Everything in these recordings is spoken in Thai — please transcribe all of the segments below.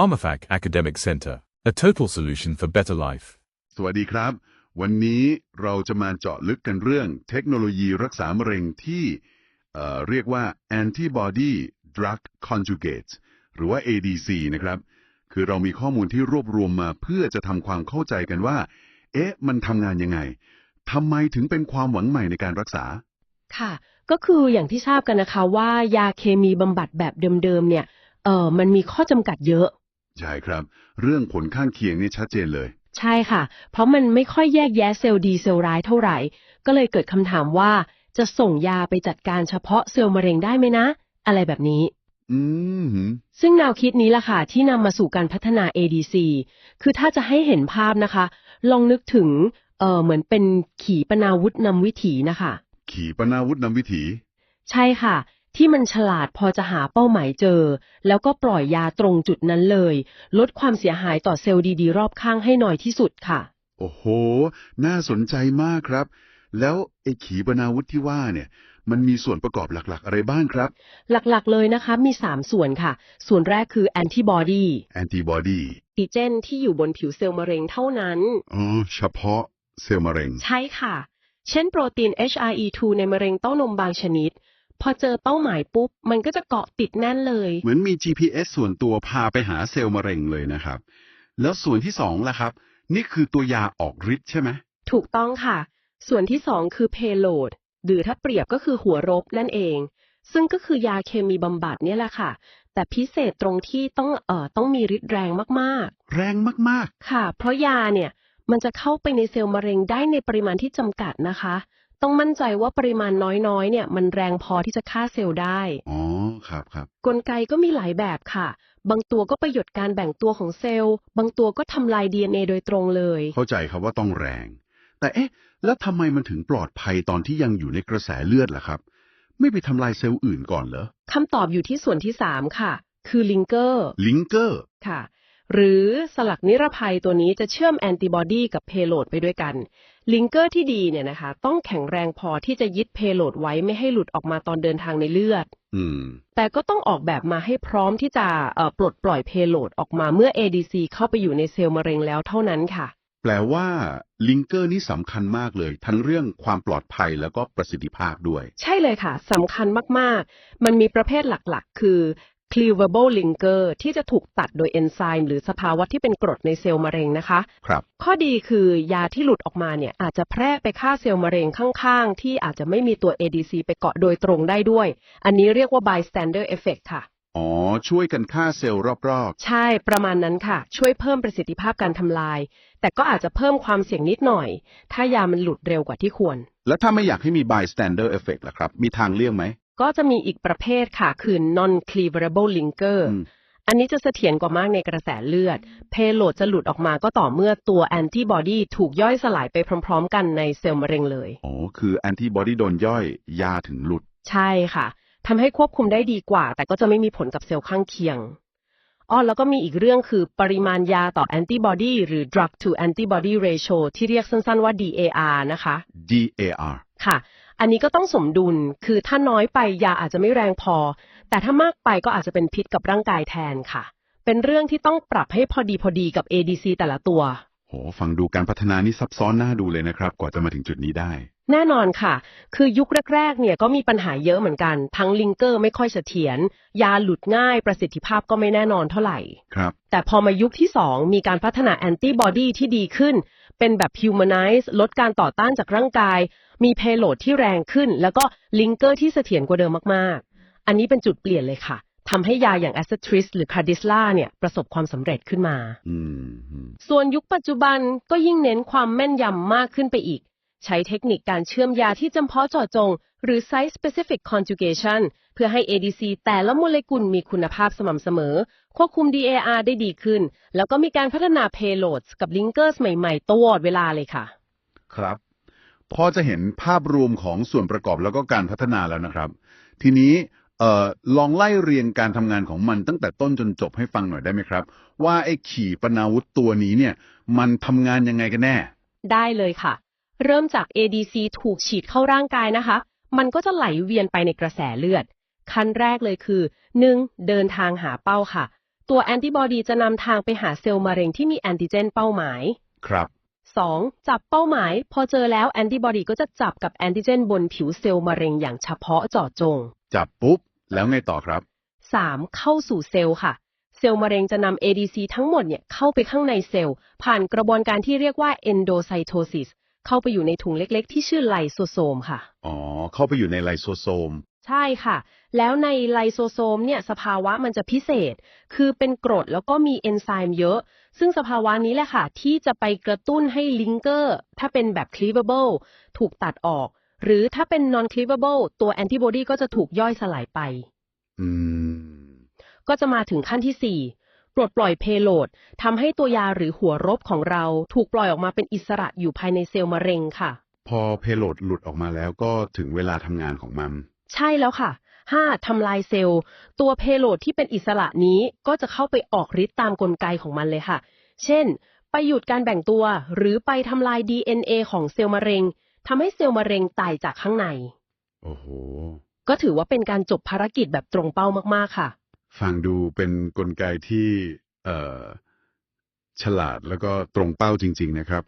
PharmaFac Academic Center, a total solution for better life. สวัสดีครับ วันนี้เราจะมาเจาะลึกกันเรื่องเทคโนโลยีรักษามะเร็งที่เอ่อเรียกว่า antibody drug conjugates หรือว่า ADC นะครับ คือเรามีข้อมูลที่รวบรวมมาเพื่อจะทำความเข้าใจกันว่า เอ๊ะ มันทำงานยังไงทำไมถึงเป็นความหวังใหม่ในการรักษา ค่ะ ก็คืออย่างที่ทราบกันนะคะว่ายาเคมีบำบัดแบบเดิมๆเนี่ยเออมันมีข้อจำกัดเยอะ ใช่ครับ เรื่องผลข้างเคียงนี่ชัดเจนเลย ใช่ค่ะ เพราะมันไม่ค่อยแยกแยะเซลล์ดีเซลล์ร้ายเท่าไหร่ ก็เลยเกิดคำถามว่า จะส่งยาไปจัดการเฉพาะเซลล์มะเร็งได้ไหมนะ อะไรแบบนี้ อืมหืมซึ่งแนวคิดนี้ล่ะค่ะที่นำมาสู่การพัฒนา ADC คือถ้าจะให้เห็นภาพนะคะ ลองนึกถึงเออเหมือนเป็นขีปนาวุธนำวิถีนะคะ ขี่ปนาวุธนำวิถี ใช่ค่ะ ที่มันฉลาดพอจะหาเป้าหมายเจอ แล้วก็ปล่อยยาตรงจุดนั้นเลย ลดความเสียหายต่อเซลล์ดีๆ รอบข้างให้น้อยที่สุดค่ะ โอ้โห น่าสนใจมากครับ แล้วไอ้ขีปนาวุธที่ว่าเนี่ย มันมีส่วนประกอบหลักๆ อะไรบ้างครับ หลักๆเลยนะคะมี 3 ส่วนค่ะ ส่วนแรกคือแอนติบอดีแอนติบอดีติเจนที่อยู่บนผิวเซลล์มะเร็งเท่านั้น อ๋อ เฉพาะเซลล์มะเร็ง ใช่ค่ะ เช่นโปรตีน HRE2 ในมะเร็งเต้านมบางชนิด พอเจอเป้าหมายปุ๊บ มันก็จะเกาะติดแน่นเลย เหมือนมี GPS ส่วนตัวพาไปหาเซลล์มะเร็งเลยนะครับ แล้วส่วนที่สองล่ะครับ นี่คือตัวยาออกฤทธิ์ใช่ไหมถูกต้องค่ะ ส่วนที่สองคือ payload หรือถ้าเปรียบก็คือหัวรบนั่นเอง ซึ่งก็คือยาเคมีบำบัดเนี่ยแหละค่ะ แต่พิเศษตรงที่ต้องเอ่อต้องมีฤทธิ์แรงมากแรงมากๆค่ะ เพราะยาเนี่ยมันจะเข้าไปในเซลล์มะเร็งได้ในปริมาณที่จำกัดนะคะ ต้องมั่นใจว่าปริมาณน้อยๆ เนี่ย มันแรงพอที่จะฆ่าเซลล์ได้ๆอ๋อ ครับครับ กลไกก็มีหลายแบบค่ะ บางตัวก็ประโยชน์การแบ่งตัวของเซลล์ บางตัวก็ทำลาย DNA โดยตรงเลย เข้าใจครับว่าต้องแรง แต่เอ๊ะ แล้วทำไมมันถึงปลอดภัยตอนที่ยังอยู่ในกระแสเลือดล่ะครับ ไม่ไปทำลายเซลล์อื่นก่อนเหรอคำตอบอยู่ที่ส่วนที่ 3 ค่ะ คือลิงเกอร์ ลิงเกอร์ ค่ะหรือสลักนิรภัยตัวนี้จะเชื่อมแอนติบอดีกับเพโลดไปด้วยกัน ลิงเกอร์ที่ดีเนี่ยนะคะ ต้องแข็งแรงพอที่จะยึดเพโลดไว้ไม่ให้หลุดออกมาตอนเดินทางในเลือดอืมแต่ก็ต้องออกแบบมาให้พร้อมที่จะเอ่อปลดปล่อยเพโลดออกมาเมื่อ ADC เข้าไปอยู่ในเซลล์มะเร็งแล้วเท่านั้นค่ะ แปลว่าลิงเกอร์นี่สำคัญมากเลย ทั้งเรื่องความปลอดภัยแล้วก็ประสิทธิภาพด้วย ใช่เลยค่ะสำคัญมากๆ มันมีประเภทหลักๆ คือ cleavable linker ที่จะถูกตัดโดยเอนไซม์หรือสภาวะที่เป็นกรดในเซลล์มะเร็งนะคะ ครับ ข้อดีคือยาที่หลุดออกมาเนี่ยอาจจะแพร่ไปฆ่าเซลล์มะเร็งข้างๆ ที่อาจจะไม่มีตัว ADC ไปเกาะโดยตรงได้ด้วย อันนี้เรียกว่า bystander effect ค่ะ อ๋อ ช่วยกันฆ่าเซลล์รอบใช่ประมาณนั้นค่ะ ช่วยเพิ่มประสิทธิภาพการทำลาย แต่ก็อาจจะเพิ่มความเสี่ยงนิดหน่อย ถ้ายามันหลุดเร็วกว่าที่ควร ๆ แล้วถ้าไม่อยากให้มี bystander effect ล่ะครับ มีทางเลี่ยงไหม ก็จะมีอีกประเภทค่ะ คือ non cleavable linker อืมอันนี้จะเสถียรกว่ามากในกระแสเลือด เพโลดจะหลุดออกมาก็ต่อเมื่อตัวแอนติบอดีถูกย่อยสลายไปพร้อม ๆ กันในเซลล์มะเร็งเลย อ๋อ คือแอนติบอดีโดนย่อยยาถึงหลุด ใช่ค่ะทำให้ควบคุมได้ดีกว่า แต่ก็จะไม่มีผลกับเซลล์ข้างเคียงอ้อแล้วก็มีอีกเรื่องคือปริมาณยาต่อแอนติบอดีหรือ drug to antibody ratio ที่เรียกสั้นๆว่า DAR นะคะ DAR ค่ะ อันนี้ก็ต้องสมดุล คือถ้าน้อยไปยาอาจจะไม่แรงพอ แต่ถ้ามากไปก็อาจจะเป็นพิษกับร่างกายแทนค่ะ เป็นเรื่องที่ต้องปรับให้พอดีพอดีกับ ADC แต่ละตัว โห ฟังดูการพัฒนานี่ซับซ้อนน่าดูเลยนะครับ กว่าจะมาถึงจุดนี้ได้ แน่นอนค่ะ คือยุคแรกๆ เนี่ยก็มีปัญหาเยอะเหมือนกัน ทั้งลิงเกอร์ไม่ค่อยเสถียร ยาหลุดง่าย ประสิทธิภาพก็ไม่แน่นอนเท่าไหร่ ครับ แต่พอมายุคที่ 2 มีการพัฒนาแอนติบอดีที่ดีขึ้น เป็นแบบ humanize ลดการต่อต้านจากร่างกาย มีเพโลดที่แรงขึ้น แล้วก็ลิงเกอร์ที่เสถียรกว่าเดิมมากๆ อันนี้เป็นจุดเปลี่ยนเลยค่ะทำให้ยาอย่าง a s t r i s หรือ c a r d i s l a เนี่ยประสบความสำเร็จขึ้นมาอืมอืมส่วนยุคปัจจุบันก็ยิ่งเน้นความแม่นยำมากขึ้นไปอีก ใช้เทคนิคการเชื่อมยาที่จำเพาะเจาะจง หรือ site specific conjugation เพื่อให้ ADC แต่ละโมเลกุลมีคุณภาพสม่ำเสมอ ควบคุม DAR ได้ดีขึ้น แล้วก็มีการพัฒนา payloads กับ linkers ใหม่ๆตลอดเวลาเลยค่ะ ครับ พอจะเห็นภาพรวมของส่วนประกอบแล้วก็การพัฒนาแล้วนะครับ ทีนี้เอ่อลองไล่เรียงการทำงานของมันตั้งแต่ต้นจนจบให้ฟังหน่อยได้ไหมครับ ว่าไอ้ขี่ปนาวุธตัวนี้เนี่ย มันทำงานยังไงกันแน่ ได้เลยค่ะ เริ่มจาก ADC ถูกฉีดเข้าร่างกายนะคะ มันก็จะไหลเวียนไปในกระแสเลือด ขั้นแรกเลยคือ 1. เดินทางหาเป้าค่ะ ตัวแอนติบอดีจะนำทางไปหาเซลล์มะเร็งที่มีแอนติเจนเป้าหมาย ครับ 2. จับเป้าหมาย พอเจอแล้วแอนติบอดีก็จะจับกับแอนติเจนบนผิวเซลล์มะเร็งอย่างเฉพาะเจาะจง จับปุ๊บ แล้วไงต่อครับ 3. เข้าสู่เซลล์ค่ะ เซลล์มะเร็งจะนำ ADC ทั้งหมดเนี่ยเข้าไปข้างในเซลล์ ผ่านกระบวนการที่เรียกว่า endocytosis เข้าไปอยู่ในถุงเล็กๆ ที่ชื่อไลโซโซมค่ะ อ๋อ เข้าไปอยู่ในไลโซโซม ใช่ค่ะ แล้วในไลโซโซมเนี่ยสภาวะมันจะพิเศษ คือเป็นกรดแล้วก็มีเอนไซม์เยอะ ซึ่งสภาวะนี้แหละค่ะ ที่จะไปกระตุ้นให้ลิงเกอร์ถ้าเป็นแบบ cleavable ถูกตัดออก หรือถ้าเป็น non cleavable ตัวแอนติบอดีก็จะถูกย่อยสลายไป อืม ก็จะมาถึงขั้นที่ 4 ปลดปล่อยเพโลดทำให้ตัวยาหรือหัวรบของเราถูกปล่อยออกมาเป็นอิสระอยู่ภายในเซลล์มะเร็งค่ะ พอเพโลดหลุดออกมาแล้วก็ถึงเวลาทำงานของมัน ใช่แล้วค่ะ 5. ทำลายเซลล์ ตัวเพโลดที่เป็นอิสระนี้ก็จะเข้าไปออกฤทธิ์ตามกลไกของมันเลยค่ะ เช่น ไปหยุดการแบ่งตัว หรือไปทำลาย DNA ของเซลล์มะเร็งทำให้เซลล์มะเร็งตายจากข้างใน โอ้โห ก็ถือว่าเป็นการจบภารกิจแบบตรงเป้ามากๆค่ะ ฟังดูเป็นกลไกที่เอ่อฉลาดแล้วก็ตรงเป้าจริง ๆ นะครับ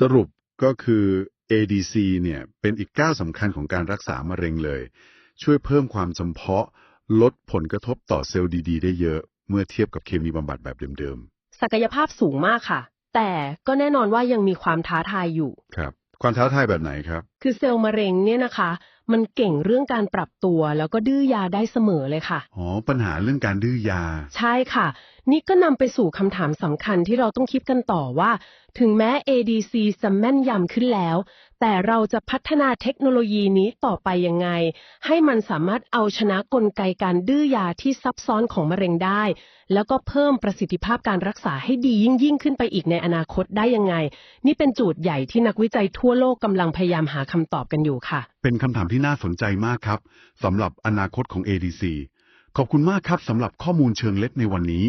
สรุปก็คือ ADC เนี่ยเป็นอีกก้าวสำคัญของการรักษามะเร็งเลย ช่วยเพิ่มความจำเพาะ ลดผลกระทบต่อเซลล์ดี ๆ ได้เยอะ เมื่อเทียบกับเคมีบำบัดแบบเดิมศักยภาพสูงมากค่ะ แต่ก็แน่นอนว่ายังมีความท้าทายอยู่ ๆ ครับ ความท้าทายแบบไหนครับ คือเซลล์มะเร็งเนี่ยนะคะ มันเก่งเรื่องการปรับตัว แล้วก็ดื้อยาได้เสมอเลยค่ะ อ๋อ ปัญหาเรื่องการดื้อยา ใช่ค่ะ นี่ก็นำไปสู่คำถามสำคัญที่เราต้องคิดกันต่อว่า ถึงแม้ ADC จะแม่นยำขึ้นแล้ว แต่เราจะพัฒนาเทคโนโลยีนี้ต่อไปยังไง ให้มันสามารถเอาชนะกลไกการดื้อยาที่ซับซ้อนของมะเร็งได้ แล้วก็เพิ่มประสิทธิภาพการรักษาให้ดียิ่งยิ่งขึ้นไปอีกในอนาคตได้ยังไง นี่เป็นจูทย์ใหญ่ที่นักวิจัยทั่วโลกกำลังพยายามหาคำตอบกันอยู่ค่ะ เป็นคำถามที่น่าสนใจมากครับสำหรับอนาคตของ ADC ขอบคุณมากครับสำหรับข้อมูลเชิงลึกในวันนี้